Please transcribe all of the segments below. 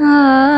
啊。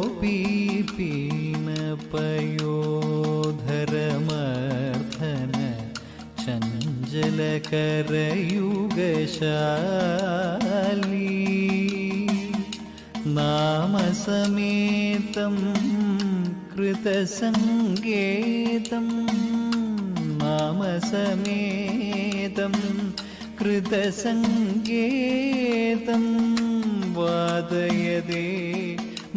ഗോപീപീനപയോധരമർദ്ധന ചഞ്ചലകരയുഗശാലി നാമസമേതം കൃതസംഗേതം നാമസമേതം കൃതസംഗേതം വാദയതേ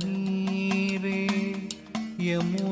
மீரே யமுன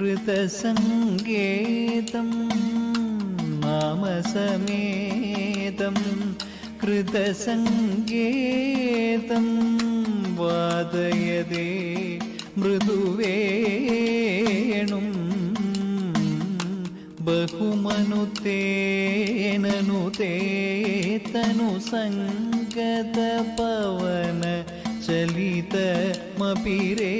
कृतसङ्गेतं नामसमेतं कृतसङ्गेतं वादयदे मृदुवेणुं बहुमनुतेननुते तनुसङ्गतपवन चलितमपि रेणुं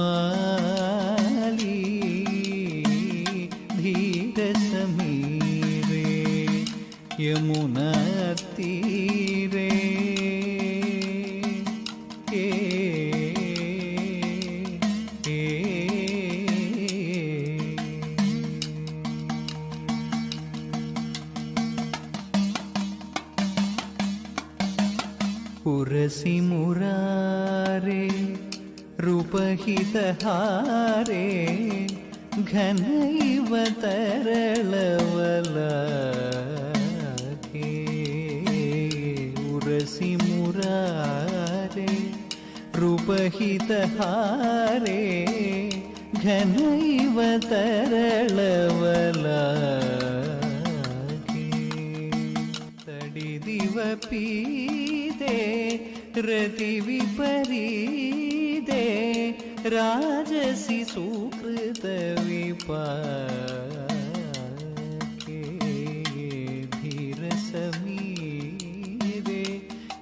मुरारे रूपहितहारे घनैव तरलवलाके तडिदिव पीते रतिविपरीते राजसि सुकृतविपाके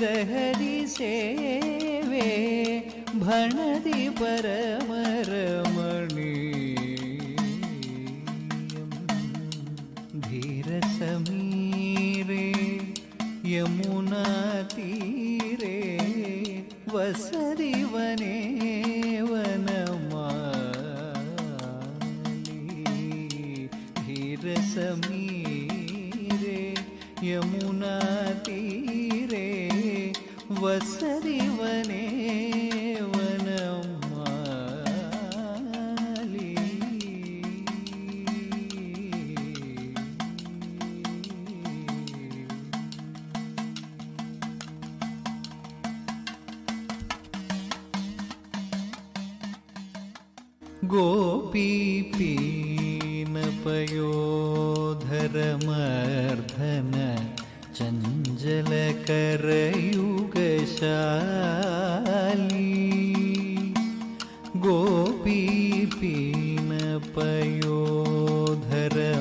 लहरि सेवे भणदी पर चञ्चलकरयुगशाली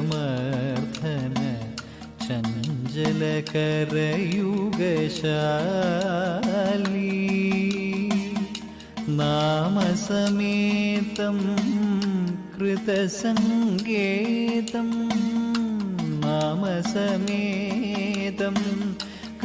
गोपीपीनपयोधरमर्धन चञ्चलकरयुगशाली नामसमेतं कृतसङ्गेतं नामसमेतं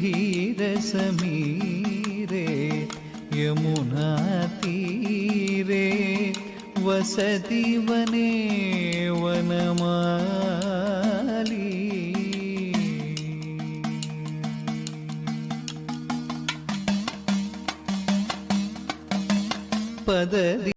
धीरसमीरे यमुनातीरे वसति वने वनमाली पदति